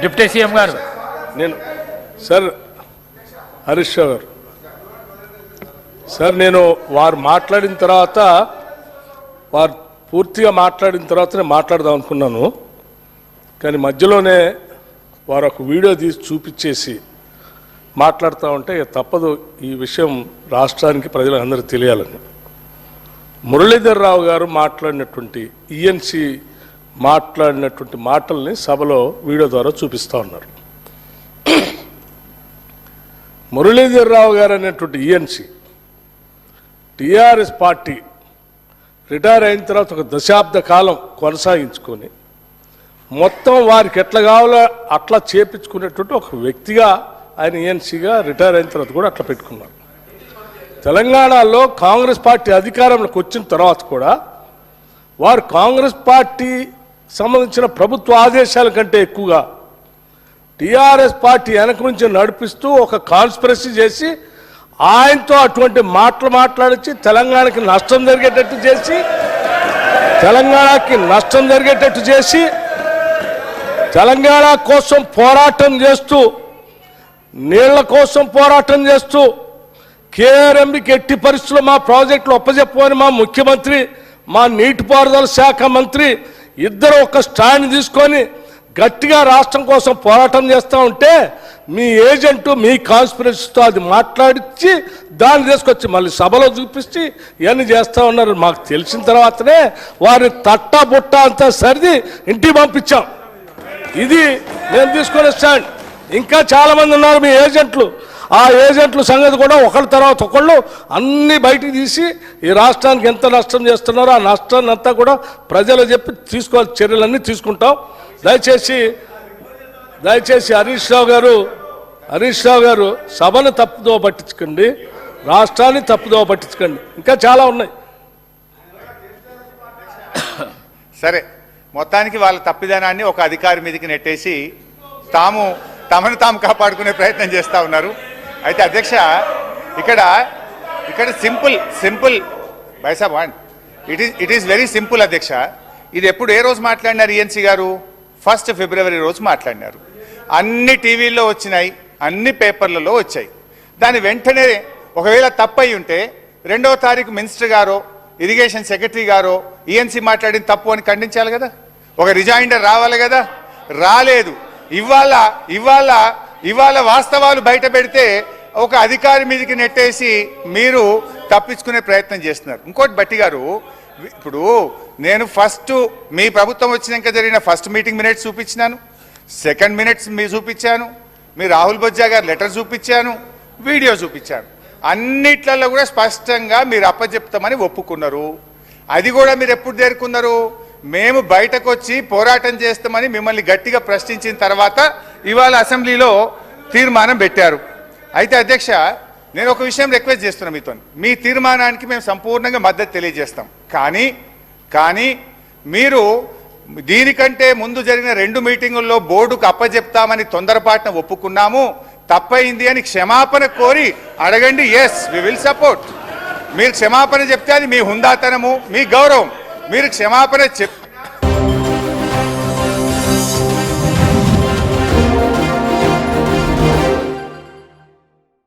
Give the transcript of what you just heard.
Deputy CM గారు. నేను sir Harish గారు. సార్ నేను వారు మాట్లాడిన తర్వాత వారు పూర్తిగా మాట్లాడిన తర్వాత నేను మాట్లాడదాం అనుకున్నాను. కానీ మధ్యలోనే వారు ఒక వీడియో తీసి చూపించేసి మాట్లాడుతూ ఉంటే తప్పదు ఈ విషయం రాష్ట్రానికి ప్రజలందరూ తెలియాలని. మురళీధర్ రావు గారు మాట్లాడినటువంటి ఈఎన్సీ మాట్లాడినటువంటి మాటల్ని సభలో వీడియో ద్వారా చూపిస్తూ ఉన్నారు. మురళీధరరావు గారు అనేటువంటి ఈఎన్సీ టీఆర్ఎస్ పార్టీ రిటైర్ అయిన తర్వాత ఒక దశాబ్ద కాలం కొనసాగించుకొని మొత్తం వారికి ఎట్లా కావాలో అట్లా చేపించుకునేటువంటి ఒక వ్యక్తిగా ఆయన ఈఎన్సీగా రిటైర్ అయిన తర్వాత కూడా అట్లా పెట్టుకున్నారు. తెలంగాణలో కాంగ్రెస్ పార్టీ అధికారంలోకి వచ్చిన తర్వాత కూడా వారు కాంగ్రెస్ పార్టీ సంబంధించిన ప్రభుత్వ ఆదేశాల కంటే ఎక్కువగా టీఆర్ఎస్ పార్టీ వెనక నుంచి నడిపిస్తూ ఒక కాన్స్పిరసీ చేసి ఆయనతో అటువంటి మాటలు మాట్లాడించి తెలంగాణకి నష్టం జరిగేటట్టు చేసి తెలంగాణకి నష్టం జరిగేటట్టు చేసి తెలంగాణ కోసం పోరాటం చేస్తూ నీళ్ళ కోసం పోరాటం చేస్తూ కేఆర్ఎంబికి ఎట్టి పరిస్థితుల్లో మా ప్రాజెక్టులు ఒప్పజెప్పమని మా ముఖ్యమంత్రి మా నీటిపారుదల శాఖ మంత్రి ఇద్దరు ఒక స్టాండ్ తీసుకొని గట్టిగా రాష్ట్రం కోసం పోరాటం చేస్తూ ఉంటే మీ ఏజెంటు మీ కాన్స్పిరసీతో అది మాట్లాడించి దాన్ని తీసుకొచ్చి మళ్ళీ సభలో చూపించి ఇవన్నీ చేస్తూ ఉన్నారు. మాకు తెలిసిన తర్వాతనే వారిని తట్టా బుట్ట అంతా సరిది ఇంటికి పంపించాం. ఇది నేను తీసుకునే స్టాండ్. ఇంకా చాలామంది ఉన్నారు మీ ఏజెంట్లు. ఆ ఏజెంట్ల సంగతి కూడా ఒకళ్ళ తర్వాత ఒకళ్ళు అన్నీ బయటికి తీసి ఈ రాష్ట్రానికి ఎంత నష్టం చేస్తున్నారో ఆ నష్టాన్ని అంతా కూడా ప్రజలు చెప్పి తీసుకోవాలి చర్యలన్నీ తీసుకుంటాం. దయచేసి దయచేసి హరీష్ రావు గారు హరీష్ రావు గారు సభను తప్పుదో పట్టించుకోండి. రాష్ట్రాన్ని తప్పుదో పట్టించుకోండి. ఇంకా చాలా ఉన్నాయి. సరే మొత్తానికి వాళ్ళ తప్పిదనాన్ని ఒక అధికారి మీదకి నెట్టేసి తాము తమను తాము కాపాడుకునే ప్రయత్నం చేస్తూ ఉన్నారు. అయితే అధ్యక్ష ఇక్కడ ఇక్కడ simple simple బైసాబ్ one. It is it is very simple అధ్యక్ష. ఇది ఎప్పుడు ఏ రోజు మాట్లాడినారు ఈఎన్సీ గారు? ఫస్ట్ ఫిబ్రవరి రోజు మాట్లాడినారు. అన్ని టీవీల్లో వచ్చినాయి అన్ని పేపర్లలో వచ్చాయి. దాని వెంటనే ఒకవేళ తప్పయి ఉంటే రెండవ తారీఖు మినిస్టర్ గారో ఇరిగేషన్ సెక్రటరీ గారో ఈఎన్సీ మాట్లాడిన తప్పు అని ఖండించాలి కదా? ఒక రిజైండర్ రావాలి కదా? రాలేదు. ఇవాళ ఇవాళ ఇవాళ వాస్తవాలు బయట పెడితే ఒక అధికారి మీదకి నెట్టేసి మీరు తప్పించుకునే ప్రయత్నం చేస్తున్నారు. ఇంకోటి బట్టి గారు ఇప్పుడు నేను ఫస్ట్ మీ ప్రభుత్వం వచ్చినాక జరిగిన ఫస్ట్ మీటింగ్ మినిట్స్ చూపించినాను. సెకండ్ మినిట్స్ మీ చూపించాను. మీ రాహుల్ బొజ్జా గారు లెటర్ చూపించాను. వీడియో చూపించాను. అన్నిట్లలో కూడా స్పష్టంగా మీరు అప్పచెప్తామని ఒప్పుకున్నారు. అది కూడా మీరు ఎప్పుడు చేరుకున్నారు మేము బయటకు వచ్చి పోరాటం చేస్తామని మిమ్మల్ని గట్టిగా ప్రశ్నించిన తర్వాత ఇవాళ అసెంబ్లీలో తీర్మానం పెట్టారు. అయితే అధ్యక్ష నేను ఒక విషయం రిక్వెస్ట్ చేస్తున్నా మీతో. మీ తీర్మానానికి మేము సంపూర్ణంగా మద్దతు తెలియజేస్తాం. కానీ కానీ మీరు దీనికంటే ముందు జరిగిన రెండు మీటింగుల్లో బోర్డుకు అప్పజెప్తామని తొందరపాటున ఒప్పుకున్నాము. తప్పయింది అని క్షమాపణ కోరి అడగండి. ఎస్ వి విల్ సపోర్ట్ మీరు క్షమాపణ చెప్తే అది మీ హుందాతనము మీ గౌరవం. మీరు క్షమాపణ చెప్